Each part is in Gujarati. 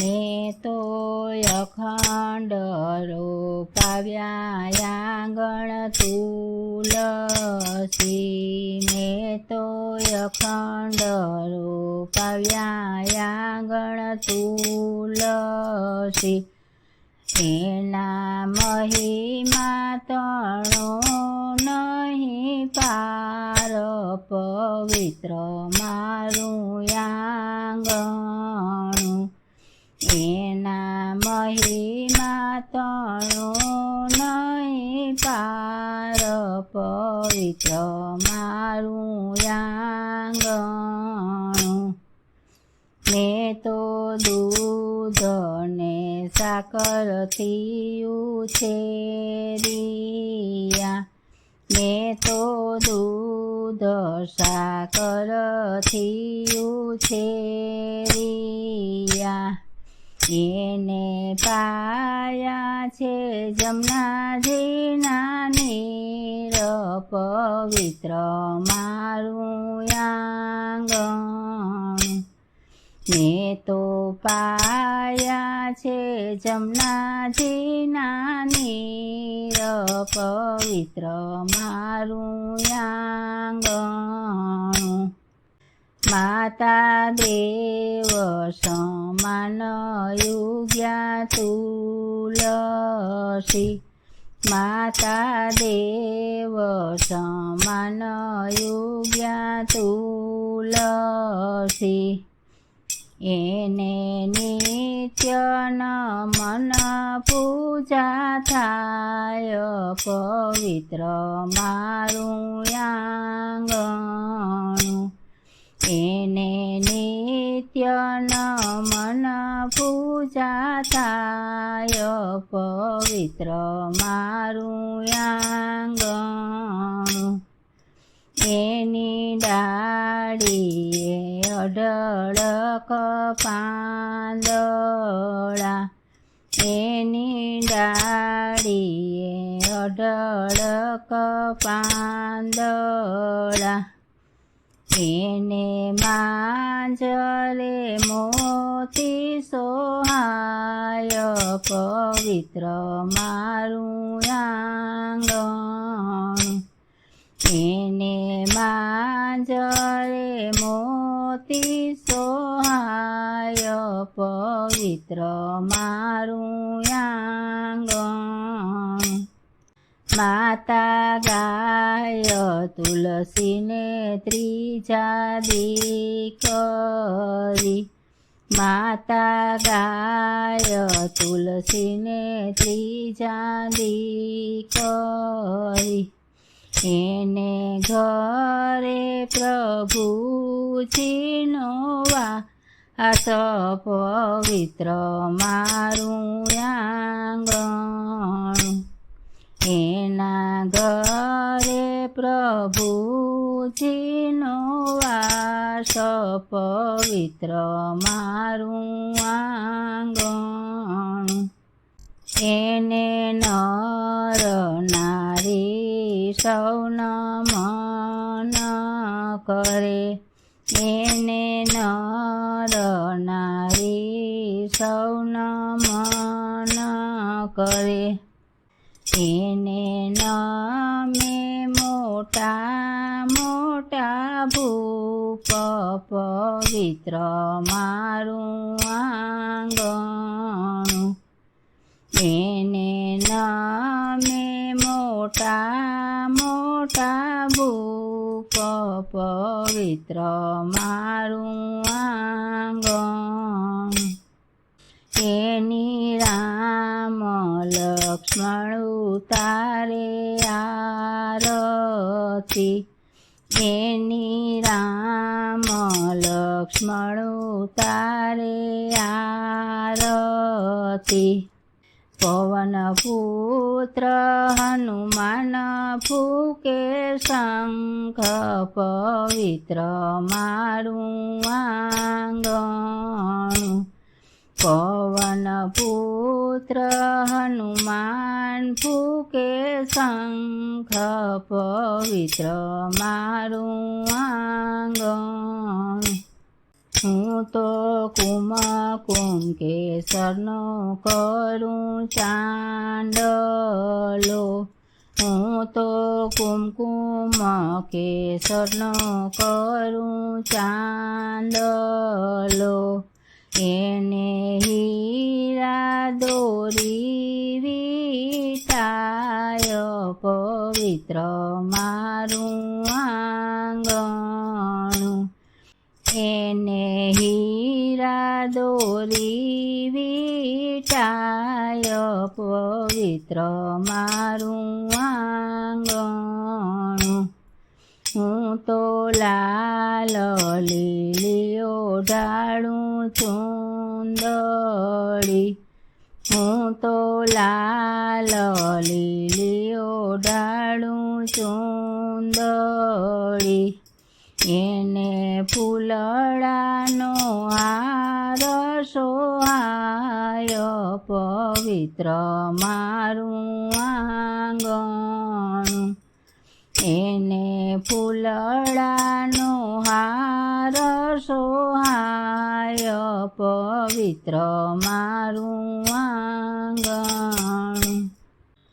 મેં તો અખંડ રોપાવ્યા આંગણ તુલસી. મેં તો અખંડ રોપાવ્યા આંગણ તુલસી. એના મહિમા તણો નહીં પાર, પવિત્ર મારું આંગણું એના મહિમા તણો નહીં પાર, પવિત્ર મારું આંગણું મેં તો દૂધ ને સાકરથી ઉછેરિયા. મેં તો દૂધ સાકરથી ઉછેરિયા. એને પાયા છે જમનાજીના નીર પવિત્ર મારું આંગણ. મેં તો પાયા છે જમનાજીના નીર પવિત્ર મારું આંગણ. માતા દેવ સમાન યુગ્યા તુલસી માતા દેવ સમાન યુગ્યા તુલસી એને નિત્ય નમન પૂજા થાય પવિત્ર મારું આંગણું એને નિત્ય નમન પૂજા થાય, પવિત્ર મારું આંગણું એની ડાળીએ અઢળક પાંદડા. એની ડાળીએ અઢળક પાંદડા. એને માંજલે મોતી સોહાય પવિત્ર મારું આંગણ. એને માંજલે મોતી સોહાય પવિત્ર મારું આંગણ. માતા ગાય તુલસીને ત્રીજા દીકરી. માતા ગાય તુલસીને ત્રીજા દીકરી. એને ઘરે પ્રભુજીનો વાસ પવિત્ર મારું આંગણ એના ઘરે પ્રભુજીનો વાસ પવિત્ર મારું આંગણ. એને નર નારી સૌ નમન કરે. એને નર નારી સૌ નમન કરે. એને નમે મોટા મોટા ભૂપ પવિત્ર મારું આંગણ. એને નામે મોટા મોટા ભૂપ પવિત્ર મારું આંગણ. એની રામ લક્ષ્મણ તારે આરતી. એની રામ લક્ષ્મણ તારે આરતી. પવન પુત્ર હનુમાન ફૂકે શંખ પવિત્ર મારું આંગણ. પવન પુત્ર હનુમાન ફૂકે શંખ પવિત્ર મારું આંગણ. હું તો કુમકુમ કુમ કેસરનો કરું ચાંડલો હું તો કુમકુમ કેસરનો કરું ચાંદલો. દોરી વિટાય પવિત્ર મારું આંગણું. હું તો લાલ લીલીઓ ઢાળું ચુંદડી હું તો લાલ લીલીઓ ઢાળું ચુંદડી એને ફૂલડાનો પવિત્ર મારું આંગણ. એને ફૂલડાનો હાર સોહાય પવિત્ર મારું આંગણ.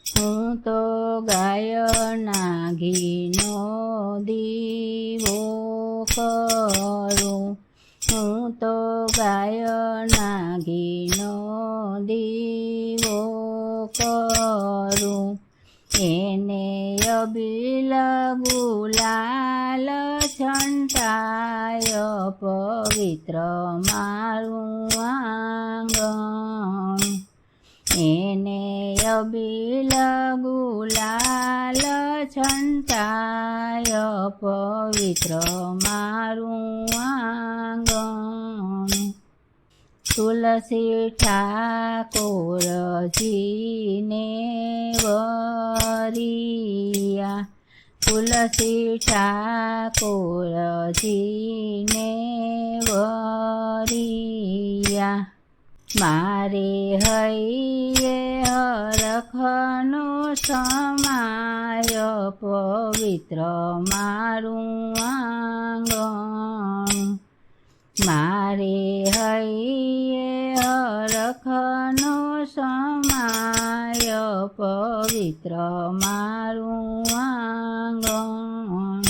હું તો ગાયના ઘીનો દીવો કરું. હું તો ગાયના કરું? એને અબિલ ગુલાલ છંટાય પવિત્ર મારું આંગણ. એને અબિલ ગુલાલ છંટાય પવિત્ર મારું તુલસી ઠાકોરજીને વરિયા તુલસી ઠાકોરજીને વરિયા મારે હૈયે હરખનો સમાય પવિત્ર મારું આંગણ મારે હૈયે હરખનો સમાય પવિત્ર મારું આંગણ.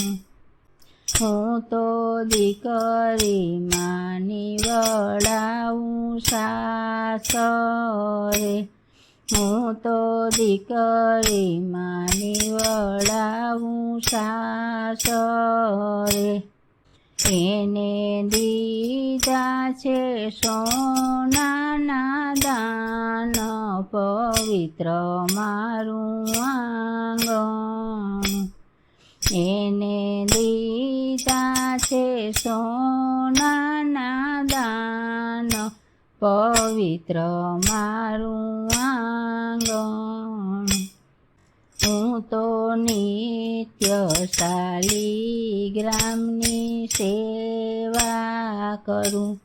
હું તો દીકરી માની વડાવું સાસરે. હું તો દીકરી માની વડાવું સાસરે. એને દીધા છે સોનાના દાન, પવિત્ર મારું આંગણ. એને દીધા છે સોનાના દાન, પવિત્ર મારું આંગણ. હું તો નિત્ય શાલીગ્રામની સેવા કરું.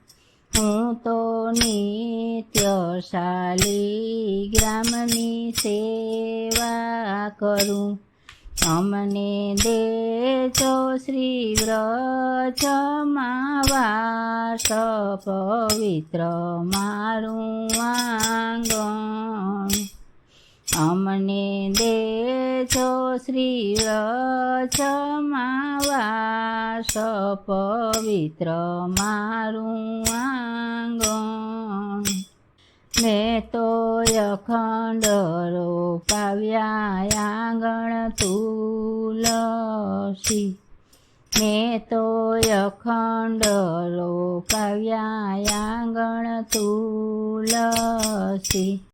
હું તો નિત્ય શાલીગ્રામની સેવા કરું. અમને દેજો શ્રી વ્રજમાં વાસ પવિત્ર મારું આંગણ. અમને દેજો શ્રી રચમાવાસ વાસ પવિત્ર મારું આંગણ. મેં તો અખંડ રોપાવ્યા આંગણ તુલસી. મેં તો અખંડ રોપાવ્યા આંગણ તુલસી.